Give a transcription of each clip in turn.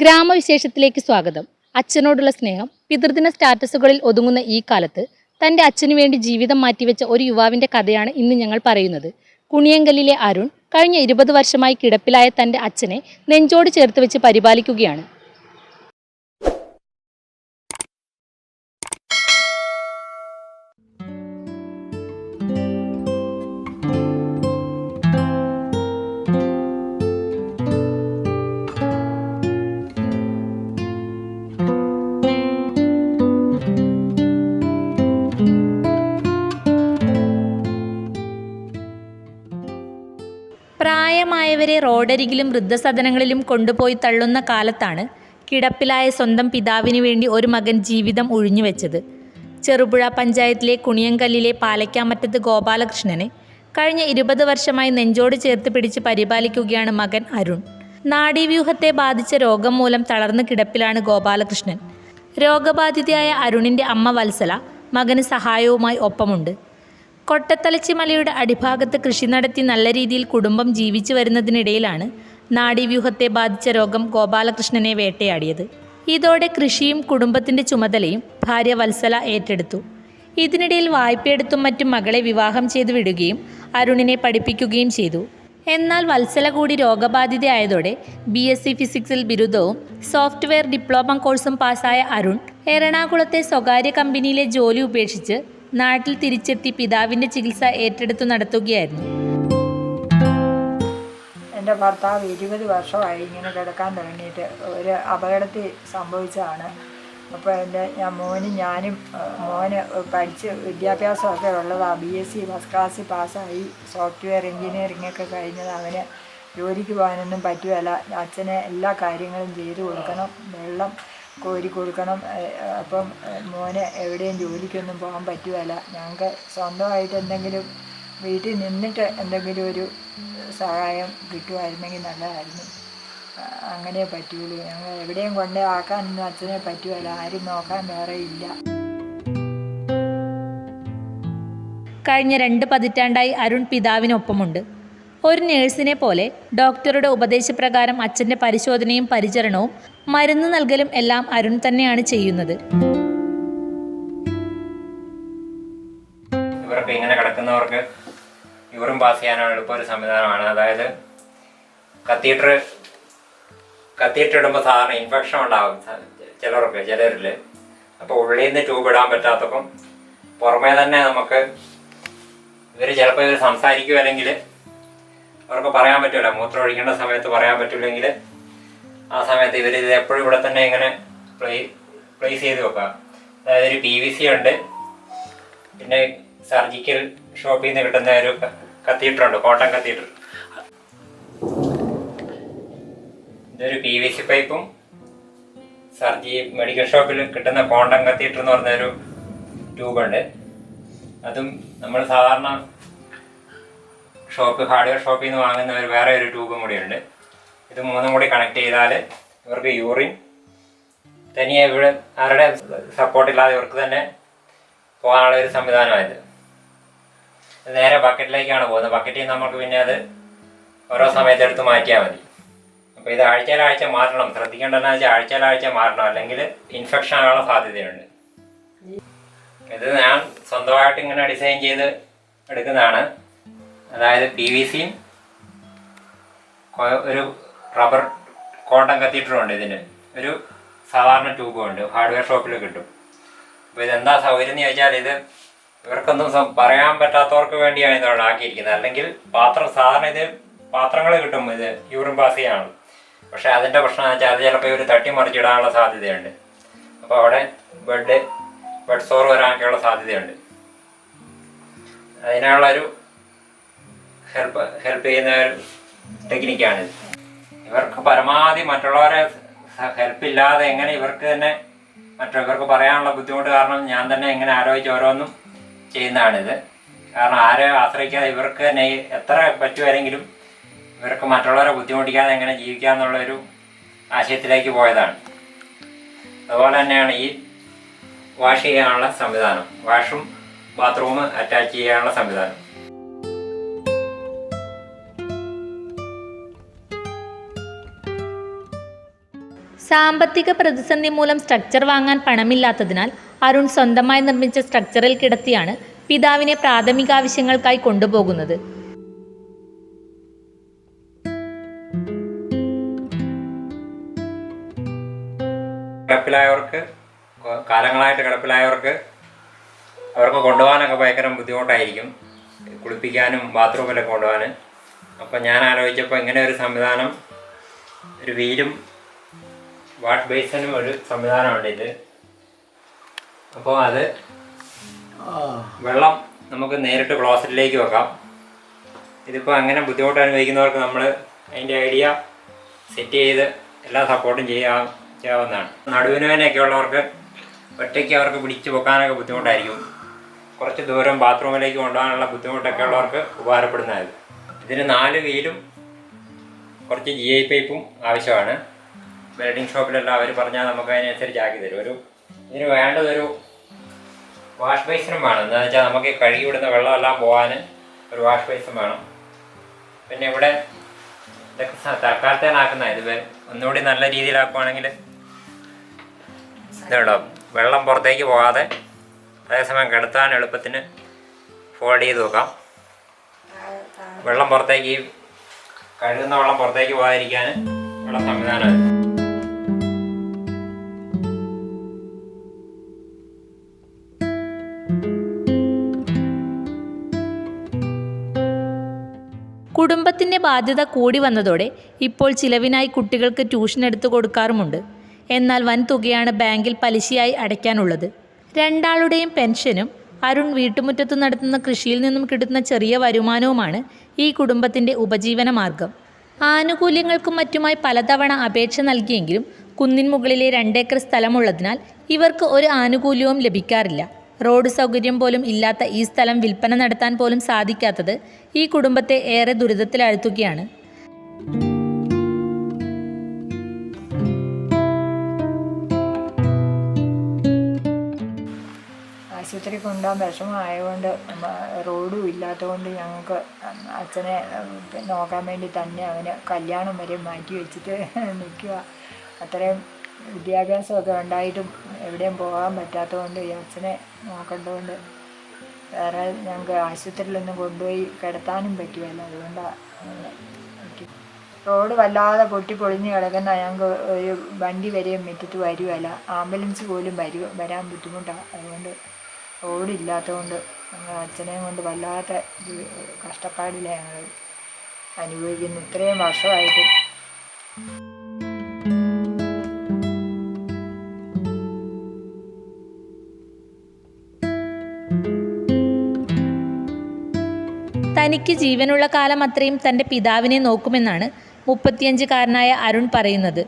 ഗ്രാമവിശേഷത്തിലേക്ക് സ്വാഗതം. അച്ഛനോടുള്ള സ്നേഹം പിതൃദിന സ്റ്റാറ്റസുകളിൽ ഒതുങ്ങുന്ന ഈ കാലത്ത് തന്റെ അച്ഛനു വേണ്ടി ജീവിതം മാറ്റിവെച്ച ഒരു യുവാവിന്റെ കഥയാണ് ഇന്ന് ഞങ്ങൾ പറയുന്നത്. കുണിയങ്കലിലെ അരുൺ കഴിഞ്ഞ ഇരുപത് വർഷമായി കിടപ്പിലായ തന്റെ അച്ഛനെ നെഞ്ചോട് ചേർത്ത് വെച്ച് പരിപാലിക്കുകയാണ്. റോഡരികിലും വൃദ്ധസദനങ്ങളിലും കൊണ്ടുപോയി തള്ളുന്ന കാലത്താണ് കിടപ്പിലായ സ്വന്തം പിതാവിന് വേണ്ടി ഒരു മകൻ ജീവിതം ഉഴിഞ്ഞുവെച്ചത് ചെറുപുഴ പഞ്ചായത്തിലെ കുണിയങ്കല്ലിലെ പാലയ്ക്കാമറ്റത്ത് ഗോപാലകൃഷ്ണനെ കഴിഞ്ഞ ഇരുപത് വർഷമായി നെഞ്ചോട് ചേർത്ത് പിടിച്ച് പരിപാലിക്കുകയാണ് മകൻ അരുൺ. നാഡീവ്യൂഹത്തെ ബാധിച്ച രോഗം മൂലം തളർന്ന് കിടപ്പിലാണ് ഗോപാലകൃഷ്ണൻ. രോഗബാധിതയായ അരുണിന്റെ അമ്മ വത്സല മകന് സഹായവുമായി ഒപ്പമുണ്ട്. കൊട്ടത്തലച്ചി മലയുടെ അടിഭാഗത്ത് കൃഷി നടത്തി നല്ല രീതിയിൽ കുടുംബം ജീവിച്ചു വരുന്നതിനിടയിലാണ് നാഡീവ്യൂഹത്തെ ബാധിച്ച രോഗം ഗോപാലകൃഷ്ണനെ വേട്ടയാടിയത്. ഇതോടെ കൃഷിയും കുടുംബത്തിന്റെ ചുമതലയും ഭാര്യ വത്സല ഏറ്റെടുത്തു. ഇതിനിടയിൽ വായ്പയെടുത്തും മറ്റും മകളെ വിവാഹം ചെയ്തു വിടുകയും അരുണിനെ പഠിപ്പിക്കുകയും ചെയ്തു. എന്നാൽ വത്സല കൂടി രോഗബാധിതയായതോടെ ബി എസ് സി ഫിസിക്സിൽ ബിരുദവും സോഫ്റ്റ്വെയർ ഡിപ്ലോമ കോഴ്സും പാസ്സായ അരുൺ എറണാകുളത്തെ സ്വകാര്യ കമ്പനിയിലെ ജോലി ഉപേക്ഷിച്ച് നാട്ടിൽ തിരിച്ചെത്തി പിതാവിന്റെ ചികിത്സ ഏറ്റെടുത്തു നടത്തുകയായിരുന്നു. എന്റെ ഭർത്താവ് ഇരുപത് വർഷമായി ഇങ്ങനെ കിടക്കാൻ തുടങ്ങിയിട്ട് ഒരു അപകടത്തിൽ സംഭവിച്ചതാണ്. അപ്പോൾ എന്റെ ഞാൻ മോനും ഞാനും മോന് പഠിച്ച് വിദ്യാഭ്യാസമൊക്കെ ഉള്ളതാണ് ബി എസ് സി ഫസ്റ്റ് ക്ലാസ്സിൽ പാസ്സായി. സോഫ്റ്റ്വെയർ എൻജിനീയറിംഗ് ഒക്കെ കഴിഞ്ഞത്. അവന് ജോലിക്ക് പോകാനൊന്നും പറ്റുകയില്ല. അച്ഛനെ എല്ലാ കാര്യങ്ങളും ചെയ്തു കൊടുക്കണം. വെള്ളം കോരി കൊടുക്കണം. അപ്പം മോനെ എവിടെയും ജോലിക്കൊന്നും പോകാൻ പറ്റുകയില്ല. ഞങ്ങൾക്ക് സ്വന്തമായിട്ട് എന്തെങ്കിലും വീട്ടിൽ നിന്നിട്ട് എന്തെങ്കിലും ഒരു സഹായം കിട്ടുമായിരുന്നെങ്കിൽ നല്ലതായിരുന്നു. അങ്ങനെ പറ്റുള്ളൂ ഞങ്ങൾ എവിടെയും കൊണ്ടേ ആക്കാനൊന്നും അച്ഛനെ പറ്റുമല്ല ആരും നോക്കാൻ വേറെ ഇല്ല. കഴിഞ്ഞ രണ്ട് പതിറ്റാണ്ടായി അരുൺ പിതാവിനൊപ്പമുണ്ട്. ഒരു നേഴ്സിനെ പോലെ ഡോക്ടറുടെ ഉപദേശപ്രകാരം അച്ഛന്റെ പരിശോധനയും പരിചരണവും മരുന്ന് നൽകലും എല്ലാം അരുൺ തന്നെയാണ് ചെയ്യുന്നത്. ഇവർക്ക് ഇങ്ങനെ കിടക്കുന്നവർക്ക് യൂറിൻ പാസ് ചെയ്യാനാണ് എളുപ്പ ഒരു സംവിധാനമാണ്. അതായത് കത്തീറ്റർ കത്തീറ്റർ ഇടുമ്പോൾ സാധാരണ ഇൻഫെക്ഷൻ ഉണ്ടാകും ചിലർക്ക് ചിലരിൽ അപ്പോൾ ഉള്ളിൽ നിന്ന് ട്യൂബ് ഇടാൻ പറ്റാത്തപ്പം പുറമേ തന്നെ നമുക്ക് ഇവർ ചിലപ്പോൾ ഇവർ സംസാരിക്കും അല്ലെങ്കിൽ അവർക്ക് പറയാൻ പറ്റില്ല മൂത്രം ഒഴിക്കേണ്ട സമയത്ത് പറയാൻ പറ്റില്ലെങ്കിൽ ആ സമയത്ത് ഇവർ ഇത് എപ്പോഴും ഇവിടെ തന്നെ ഇങ്ങനെ പ്ലേ പ്ലേസ് ചെയ്ത് വെക്കുക. അതായത് ഒരു പി വി സി ഉണ്ട്. പിന്നെ സർജിക്കൽ ഷോപ്പിൽ നിന്ന് കിട്ടുന്ന ഒരു കത്തീറ്റർ ഉണ്ട്. കോട്ടൺ കത്തീറ്റർ ഇതൊരു പി വി സി പൈപ്പും സർജി മെഡിക്കൽ ഷോപ്പിൽ കിട്ടുന്ന കോണ്ടം കത്തീറ്റർ എന്ന് പറഞ്ഞൊരു ട്യൂബുണ്ട് അതും നമ്മൾ സാധാരണ ഷോപ്പ് ഹാർഡ്വെയർ ഷോപ്പിൽ നിന്ന് വാങ്ങുന്ന ഒരു വേറെ ഒരു ട്യൂബും കൂടിയുണ്ട് ഇത് മൂന്നും കൂടി കണക്ട് ചെയ്താൽ ഇവർക്ക് യൂറിൻ തനിയെ ഇവിടെ ആരുടെ സപ്പോർട്ടില്ലാതെ ഇവർക്ക് തന്നെ പോകാനുള്ള ഒരു സംവിധാനമായത് നേരെ ബക്കറ്റിലേക്കാണ് പോകുന്നത്. ബക്കറ്റിൽ നമുക്ക് പിന്നെ അത് ഓരോ സമയത്ത് എടുത്ത് മാറ്റിയാൽ മതി. അപ്പോൾ ഇത് ആഴ്ചയിലാഴ്ച മാറ്റണം ശ്രദ്ധിക്കേണ്ടതെന്ന് വെച്ചാൽ ആഴ്ചയിലാഴ്ച മാറണം. അല്ലെങ്കിൽ ഇൻഫെക്ഷൻ ആകാനുള്ള സാധ്യതയുണ്ട്. ഇത് ഞാൻ സ്വന്തമായിട്ട് ഇങ്ങനെ ഡിസൈൻ ചെയ്ത് എടുക്കുന്നതാണ്. അതായത് പി വി സിയും ഒരു റബ്ബർ കോട്ടൺ കത്തീറ്ററും ഇതിന്. ഒരു സാധാരണ ട്യൂബും ഉണ്ട്. ഹാർഡ്വെയർ ഷോപ്പിൽ കിട്ടും. അപ്പോൾ ഇതെന്താ സൗകര്യം എന്ന് ചോദിച്ചാൽ ഇത് ഇവർക്കൊന്നും പറയാൻ പറ്റാത്തവർക്ക് വേണ്ടിയാണ് ഇത് ഉണ്ടാക്കിയിരിക്കുന്നത്. അല്ലെങ്കിൽ പാത്രം സാധാരണ ഇത് പാത്രങ്ങൾ കിട്ടും. ഇത് യൂറിൻ പാസ് പക്ഷേ അതിന്റെ പ്രശ്നം വെച്ചാൽ അത് ചിലപ്പോൾ ഇവർ തട്ടിമറിച്ചിടാനുള്ള സാധ്യതയുണ്ട്. അപ്പോൾ അവിടെ ബെഡ് ബെഡ് സോർ വരാനൊക്കെയുള്ള സാധ്യതയുണ്ട്. അതിനുള്ള ഒരു ഹെൽപ്പ് ഹെൽപ്പ് ചെയ്യുന്ന ഒരു ടെക്നിക്കാണിത് ഇവർക്ക് പരമാവധി മറ്റുള്ളവരെ ഹെൽപ്പ് ഇല്ലാതെ എങ്ങനെ ഇവർക്ക് തന്നെ മറ്റുള്ളവർക്ക് പറയാനുള്ള ബുദ്ധിമുട്ട് കാരണം ഞാൻ തന്നെ എങ്ങനെ ആലോചിച്ച് ഓരോന്നും ചെയ്യുന്നതാണിത്. കാരണം ആരെ ആശ്രയിക്കാതെ ഇവർക്ക് തന്നെ എത്ര പറ്റുമായിരുന്നെങ്കിലും ഇവർക്ക് മറ്റുള്ളവരെ ബുദ്ധിമുട്ടിക്കാതെ എങ്ങനെ ജീവിക്കാം എന്നുള്ളൊരു ആശയത്തിലേക്ക് പോയതാണ്. അതുപോലെ തന്നെയാണ് ഈ വാഷ് ചെയ്യാനുള്ള സംവിധാനം. വാഷും ബാത്റൂമും അറ്റാച്ച് ചെയ്യാനുള്ള സംവിധാനം. സാമ്പത്തിക പ്രതിസന്ധി മൂലം സ്ട്രക്ചർ വാങ്ങാൻ പണമില്ലാത്തതിനാൽ അരുൺ സ്വന്തമായി നിർമ്മിച്ച സ്ട്രക്ചറിൽ കിടത്തിയാണ് പിതാവിനെ പ്രാഥമികാവശ്യങ്ങൾക്കായി കൊണ്ടുപോകുന്നത്. കിടപ്പിലായവർക്ക് കാലങ്ങളായിട്ട് കിടപ്പിലായവർക്ക് അവർക്ക് കൊണ്ടുപോകാനൊക്കെ ഭയങ്കര ബുദ്ധിമുട്ടായിരിക്കും. കുളിപ്പിക്കാനും ബാത്റൂമിലൊക്കെ കൊണ്ടുപോകാൻ. അപ്പം ഞാൻ ആലോചിച്ചപ്പോൾ ഇങ്ങനെ ഒരു സംവിധാനം ഒരു വീലും വാഷ് ബേസിനും ഒരു സംവിധാനമുണ്ട് ഇത്. അപ്പോൾ അത് വെള്ളം നമുക്ക് നേരിട്ട് ക്ലോസറ്റിലേക്ക് വെക്കാം. ഇതിപ്പോൾ അങ്ങനെ ബുദ്ധിമുട്ട് അനുഭവിക്കുന്നവർക്ക് നമ്മൾ അതിന്റെ ഐഡിയ സെറ്റ് ചെയ്ത് എല്ലാ സപ്പോർട്ടും ചെയ്യാം ചെയ്യാവുന്നതാണ്. നടുവിനുവേനൊക്കെ ഉള്ളവർക്ക് ഒറ്റയ്ക്ക് അവർക്ക് പിടിച്ച് വെക്കാനൊക്കെ ബുദ്ധിമുട്ടായിരിക്കും. കുറച്ച് ദൂരം ബാത്റൂമിലേക്ക് കൊണ്ടുപോകാനുള്ള ബുദ്ധിമുട്ടൊക്കെ ഉള്ളവർക്ക് ഉപകാരപ്പെടുന്നതായത് ഇതിന് നാല് വീലും കുറച്ച് ജി ഐ പൈപ്പും ആവശ്യമാണ്. വെൽഡിങ് ഷോപ്പിലെല്ലാം അവർ പറഞ്ഞാൽ നമുക്ക് അതിനനുസരിച്ച് ആക്കി തരും. ഒരു ഇതിന് വേണ്ടതൊരു വാഷ് ബേസിനും വേണം. എന്താണെന്ന് വെച്ചാൽ നമുക്ക് കഴുകി വിടുന്ന വെള്ളമെല്ലാം പോകാൻ ഒരു വാഷ് ബേസും വേണം. പിന്നെ ഇവിടെ ഇതൊക്കെ തൽക്കാലത്തേനാക്കുന്ന ഇത് ഒന്നുകൂടി നല്ല രീതിയിലാക്കുവാണെങ്കിൽ ഇതുണ്ടോ വെള്ളം പുറത്തേക്ക് പോകാതെ അതേസമയം കിടത്താൻ എളുപ്പത്തിന് ഫോൾഡ് ചെയ്ത് വെക്കാം വെള്ളം പുറത്തേക്ക് കഴുകുന്ന വെള്ളം പുറത്തേക്ക് പോകാതിരിക്കാൻ ഉള്ള സംവിധാനം കുടുംബത്തിന്റെ ബാധ്യത കൂടി വന്നതോടെ ഇപ്പോൾ ചിലവിനായി കുട്ടികൾക്ക് ട്യൂഷൻ എടുത്തു കൊടുക്കാറുമുണ്ട്. എന്നാൽ വൻതുകയാണ് ബാങ്കിൽ പലിശയായി അടയ്ക്കാനുള്ളത്. രണ്ടാളുടെയും പെൻഷനും അരുൺ വീട്ടുമുറ്റത്ത് നടത്തുന്ന കൃഷിയിൽ നിന്നും കിട്ടുന്ന ചെറിയ വരുമാനവുമാണ് ഈ കുടുംബത്തിന്റെ ഉപജീവന മാർഗം. ആനുകൂല്യങ്ങൾക്കും മറ്റുമായി പലതവണ അപേക്ഷ നൽകിയെങ്കിലും കുന്നിൻ മുകളിലെ രണ്ടേക്കർ സ്ഥലമുള്ളതിനാൽ ഇവർക്ക് ഒരു ആനുകൂല്യവും ലഭിക്കാറില്ല. റോഡ് സൗകര്യം പോലും ഇല്ലാത്ത ഈ സ്ഥലം വിൽപ്പന നടത്താൻ പോലും സാധിക്കാത്തത് ഈ കുടുംബത്തെ ഏറെ ദുരിതത്തിലാഴ്ത്തുകയാണ്. ആശുപത്രി കൊണ്ടുപോകാൻ വിഷമമായതുകൊണ്ട് റോഡും ഇല്ലാത്തതുകൊണ്ട് ഞങ്ങൾക്ക് അച്ഛനെ നോക്കാൻ വേണ്ടി തന്നെ അവന് കല്യാണം വരെ മാറ്റി വെച്ചിട്ട് നിൽക്കുക. അത്രയും വിദ്യാഭ്യാസമൊക്കെ ഉണ്ടായിട്ടും എവിടെയും പോകാൻ പറ്റാത്തതുകൊണ്ട് ഈ അച്ഛനെ നോക്കേണ്ടതുകൊണ്ട് വേറെ ഞങ്ങൾക്ക് ആശുപത്രിയിലൊന്നും കൊണ്ടുപോയി കിടത്താനും പറ്റുമല്ല അതുകൊണ്ടാണ് റോഡ് വല്ലാതെ പൊട്ടി പൊളിഞ്ഞ് കിടക്കുന്ന ഞങ്ങൾക്ക് ഒരു വണ്ടി വരെയും മുറ്റത്ത് വരുമല്ല ആംബുലൻസ് പോലും വരു വരാൻ ബുദ്ധിമുട്ടാണ് അതുകൊണ്ട് റോഡില്ലാത്തതുകൊണ്ട് ഞങ്ങൾ അച്ഛനെയും കൊണ്ട് വല്ലാത്ത കഷ്ടപ്പാടില്ല ഞങ്ങൾ അനുഭവിക്കുന്നു ഇത്രയും വർഷമായിട്ട്. തനിക്ക് ജീവനുള്ള കാലം അത്രയും തന്റെ പിതാവിനെ നോക്കുമെന്നാണ് മുപ്പത്തിയഞ്ചുകാരനായ അരുൺ പറയുന്നത്.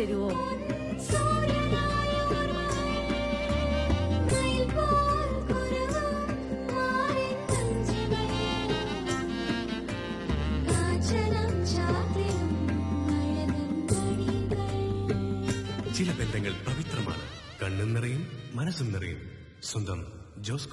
തരുവോ? ചില ബന്ധങ്ങൾ പവിത്രമാണ്. കണ്ണും നിറയും മനസ്സും നിറയും. സ്വന്തം ജോസ്കോ